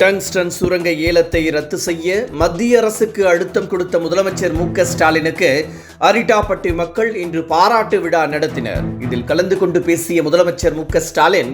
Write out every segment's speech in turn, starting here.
Tungsten சுரங்க ஏலத்தை ரத்து செய்ய மத்திய அரசுக்கு அழுத்தம் கொடுத்த முதலமைச்சர் மு க ஸ்டாலினுக்கு அரிட்டாப்பட்டி மக்கள் இன்று பாராட்டு விழா நடத்தினர். இதில் கலந்து கொண்டு பேசிய முதலமைச்சர் மு க ஸ்டாலின்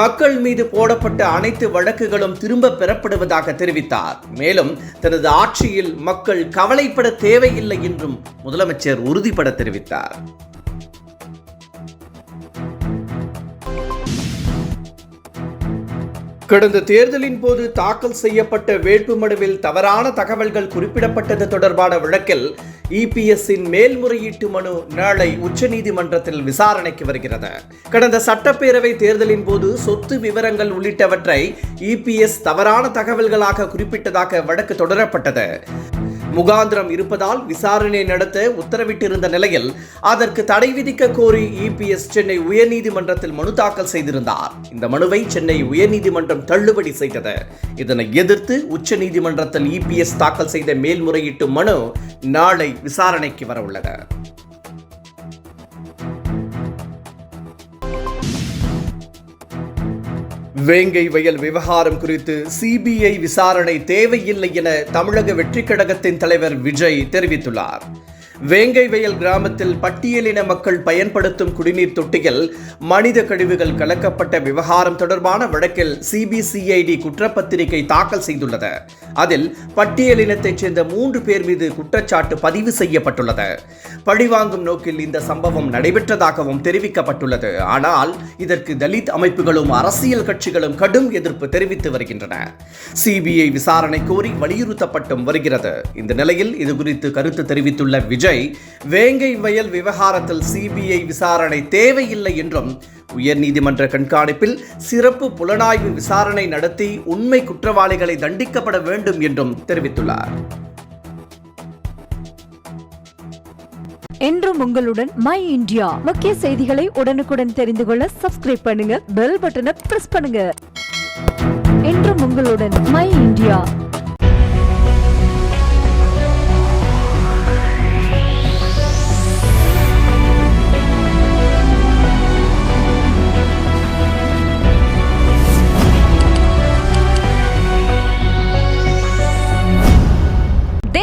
மக்கள் மீது போடப்பட்ட அனைத்து வழக்குகளும் திரும்ப பெறப்படுவதாக தெரிவித்தார். மேலும் தனது ஆட்சியில் மக்கள் கவலைப்பட தேவையில்லை என்றும் முதலமைச்சர் உறுதிபட தெரிவித்தார். கடந்த தேர்தலின் போது தாக்கல் செய்யப்பட்ட வேட்புமனுவில் தவறான தகவல்கள் குறிப்பிடப்பட்டது தொடர்பான வழக்கில் இபிஎஸ்ஸின் மேல்முறையீட்டு மனு நாளை உச்சநீதிமன்றத்தில் விசாரணைக்கு வருகிறது. கடந்த சட்டப்பேரவை தேர்தலின் போது சொத்து விவரங்கள் உள்ளிட்டவற்றை இபிஎஸ் தவறான தகவல்களாக குறிப்பிட்டதாக வழக்கு தொடரப்பட்டது. முகாந்திரம் இருப்பதால் விசாரணை நடத்த உத்தரவிட்டிருந்த நிலையில் அதற்கு தடை விதிக்க கோரி இபிஎஸ் சென்னை உயர்நீதிமன்றத்தில் மனு தாக்கல் செய்திருந்தார். இந்த மனுவை சென்னை உயர்நீதிமன்றம் தள்ளுபடி செய்தது. இதனை எதிர்த்து உச்சநீதிமன்றத்தில் இபிஎஸ் தாக்கல் செய்த மேல்முறையீட்டு மனு நாளை விசாரணைக்கு வரவுள்ளது. வேங்கை வயல் விவகாரம் குறித்து சிபிஐ விசாரணை தேவையில்லை என தமிழக வெற்றிக் கழகத்தின் தலைவர் விஜய் தெரிவித்துள்ளார். வேங்கை வயல் கிராமத்தில் பட்டியலின மக்கள் பயன்படுத்தும் குடிநீர் தொட்டியில் மனித கழிவுகள் கலக்கப்பட்ட விவகாரம் தொடர்பான வழக்கில் சிபிசிஐடி குற்றப்பத்திரிகை தாக்கல் செய்துள்ளது. அதில் பட்டியலினத்தைச் சேர்ந்த மூன்று பேர் மீது குற்றச்சாட்டு பதிவு செய்யப்பட்டுள்ளது. பழிவாங்கும் நோக்கில் இந்த சம்பவம் நடைபெற்றதாகவும் தெரிவிக்கப்பட்டுள்ளது. ஆனால் இதற்கு தலித் அமைப்புகளும் அரசியல் கட்சிகளும் கடும் எதிர்ப்பு தெரிவித்து வருகின்றன. சிபிஐ விசாரணை கோரி வலியுறுத்தப்பட்டும் வருகிறது. இந்த நிலையில் இதுகுறித்து கருத்து தெரிவித்துள்ள விஜய் விஜய் வேங்கை வயல் விவகாரத்தில் சிபிஐ விசாரணை தேவையில்லை என்றும் உயர்நீதிமன்ற கண்காணிப்பில் சிறப்பு புலனாய்வு விசாரணை நடத்தி உண்மை குற்றவாளிகளை தண்டிக்கப்பட வேண்டும் என்றும் தெரிவித்துள்ளார். என்றும் உங்களுடன் மை இந்தியா. முக்கிய செய்திகளை உடனுக்குடன் தெரிந்து கொள்ள சப்ஸ்கிரைப் பண்ணுங்க பெல் பட்டனை பிரஸ் பண்ணுங்க. என்றும் உங்களுடன் மை இந்தியா.